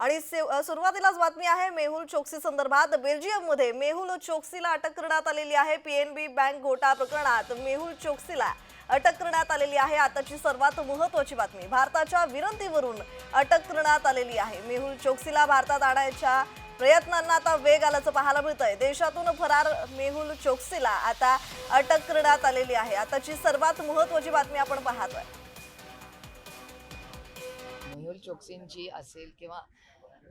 आणि से- सुरुवातीलाच बातमी आहे मेहुल चोक्सी संदर्भात बेल्जियममध्ये मेहुल चोक्सीला अटक करण्यात आलेली आहे. पीएनबी बँक घोटाळा प्रकरणात मेहुल चोक्सीला अटक करण्यात आलेली आहे. आताची सर्वात महत्वाची बातमी भारताच्या विनंतीवरून अटक करण्यात आलेली आहे. मेहुल चोक्सीला भारतात आणायच्या प्रयत्नांना आता वेग आल्याचं पाहायला मिळतंय. देशातून फरार मेहुल चोक्सीला आता अटक करण्यात आलेली आहे. आताची सर्वात महत्वाची बातमी आपण पाहतोय. मेहुल चोक्सींची असेल किंवा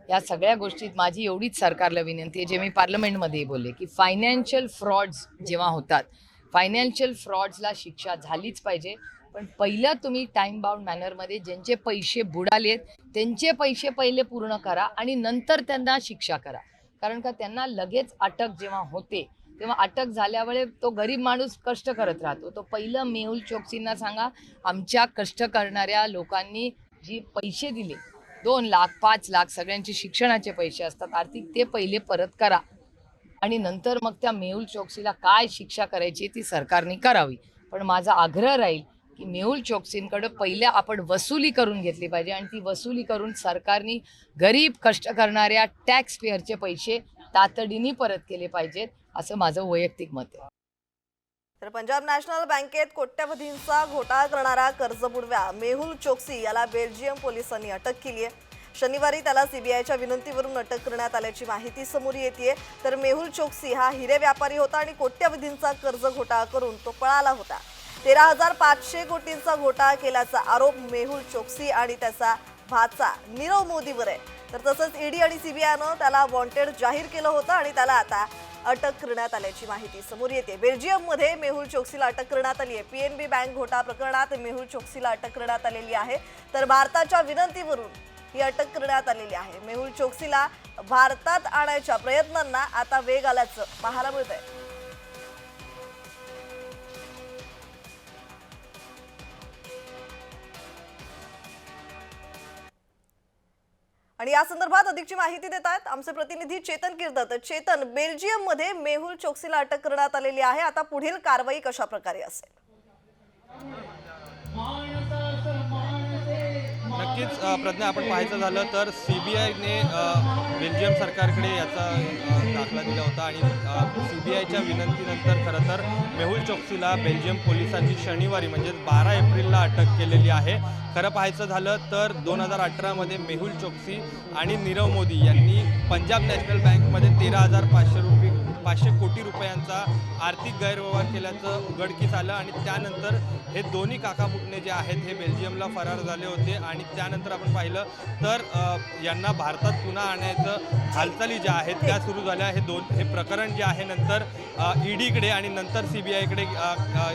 या सगळ्या गोष्टीत माझी एवढीच सरकारला विनंती आहे जे मी पार्लमेंटमध्येही बोलले की फायनान्शियल फ्रॉड्स जेव्हा होतात फायनान्शियल फ्रॉड्सला शिक्षा झालीच पाहिजे. पण पहिलं तुम्ही टाइम बाउंड मॅनरमध्ये ज्यांचे पैसे बुडालेत त्यांचे पैसे पहिले पूर्ण करा आणि नंतर त्यांना शिक्षा करा. कारण का त्यांना लगेच अटक जेव्हा होते तेव्हा अटक झाल्यामुळे तो गरीब माणूस कष्ट करत राहतो. तो पहिलं मेहुल चोक्सींना सांगा आमच्या कष्ट करणाऱ्या लोकांनी जी पैसे दिले दोन लाख पाच लाख सगळ्यांचे शिक्षणाचे पैसे असतात. आर्थिक ते पहिले परत करा. आणि नंतर मग त्या मेहुल चोक्सीला काय शिक्षा करायची ती सरकारने करावी. पण माझा आग्रह राहील की मेहुल चोक्सींकडे पहिले आपण वसुली करून घेतली पाहिजे आणि ती वसुली करून सरकारने गरीब कष्ट करणाऱ्या टॅक्स पेअरचे पैसे तातडीने परत केले पाहिजेत असं माझं वैयक्तिक मत आहे. तर पंजाब नॅशनल बँकेत कोट्यवधींचा घोटाळा करणारा कर्जबुडव्या मेहुल चोक्सी याला बेल्जियम पोलिसांनी अटक केली आहे. शनिवारी त्याला सीबीआयच्या विनंतीवरून अटक करण्यात आल्याची माहिती समोर येते तर मेहुल चोक्सी हा हिरे व्यापारी होता आणि कोट्यवधींचा कर्ज घोटाळा करून तो पळाला होता. तेरा हजार पाचशे कोटींचा घोटाळा केल्याचा आरोप मेहुल चोक्सी आणि त्याचा भाचा नीरव मोदीवर आहे. तर तसंच ईडी आणि सीबीआयनं त्याला वॉन्टेड जाहीर केलं होतं आणि त्याला आता अटक करण्यात आल्याची माहिती समोर येते. बेल्जियममध्ये मेहुल चोक्सीला अटक करण्यात आली आहे पीएनबी बँक घोटाळा प्रकरणात मेहुल चोक्सीला अटक करण्यात आलेली आहे. तर भारताच्या विनंतीवरून ही अटक करण्यात आलेली आहे. मेहुल चोक्सीला भारतात आणायच्या प्रयत्नांना आता वेग आल्याचं पाहायला मिळत आहे आणि या संदर्भात अधिकची माहिती देत आहेत आमचे प्रतिनिधी चेतन किर्दत. चेतन बेल्जियममध्ये मेहुल चोक्सीला अटक करण्यात आलेली आहे. आता पुढील कारवाई कशा प्रकारे असेल? नक्कीच प्रज्ञा आपण पाहायचं झालं तर सी बी आयने बेल्जियम सरकारकडे याचा दाखला दिला होता आणि सी बी आयच्या विनंतीनंतर खरं तर मेहुल चोक्सीला बेल्जियम पोलिसांनी शनिवारी म्हणजेच बारा एप्रिलला अटक केलेली आहे. खरं पाहायचं झालं तर दोन हजार अठरामध्ये मेहुल चोक्सी आणि नीरव मोदी यांनी पंजाब नॅशनल बँकमध्ये तेरा हजार पाचशे रुपये पाचशे कोटी रुपयांचा आर्थिक गैरव्यवहार केल्याचं उघडकीस आलं आणि त्यानंतर हे दोन्ही काका पुतणे जे आहेत हे बेल्जियमला फरार झाले होते आणि त्यानंतर आपण पाहिलं तर यांना भारतात पुन्हा आणायचं हालचाली ज्या आहेत त्या सुरू झाल्या. हे दोन हे प्रकरण जे आहे नंतर ईडीकडे आणि नंतर सी बी आयकडे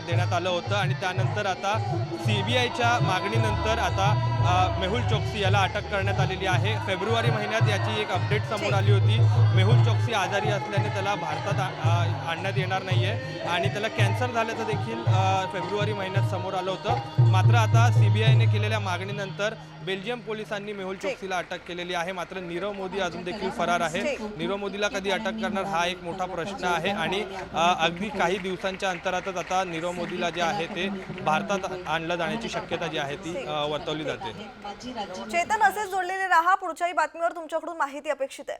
देण्यात आलं होतं आणि त्यानंतर आता सी बी आयच्या मागणीनंतर आता मेहुल चोक्सी याला अटक करण्यात आलेली आहे. फेब्रुवारी महिन्यात याची एक अपडेट समोर आली होती. मेहुल चोक्सी आजारी असल्याने त्याला भारतात आ- आणण्यात येणार नाही आहे आणि त्याला कॅन्सर झाल्याचं देखील फेब्रुवारी महिन्यात समोर आलं होतं. मात्र आता सी बी आयने केलेल्या मागणीनंतर बेल्जियम पोलिसांनी मेहुल चोक्सीला अटक केलेली आहे. मात्र नीरव मोदी अजून देखील फरार आहे. नीरव मोदीला कधी अटक करणार हा एक मोठा प्रश्न आहे. आणि अगदी काही दिवसांच्या अंतरातच आता नीरव मोदीला जे आहे ते भारतात आणलं जाण्याची शक्यता जी आहे ती वर्तवली जाते. चेतन असेच जोडलेले राहा. पुढच्याही बातमीवर तुमच्याकडून माहिती अपेक्षित आहे.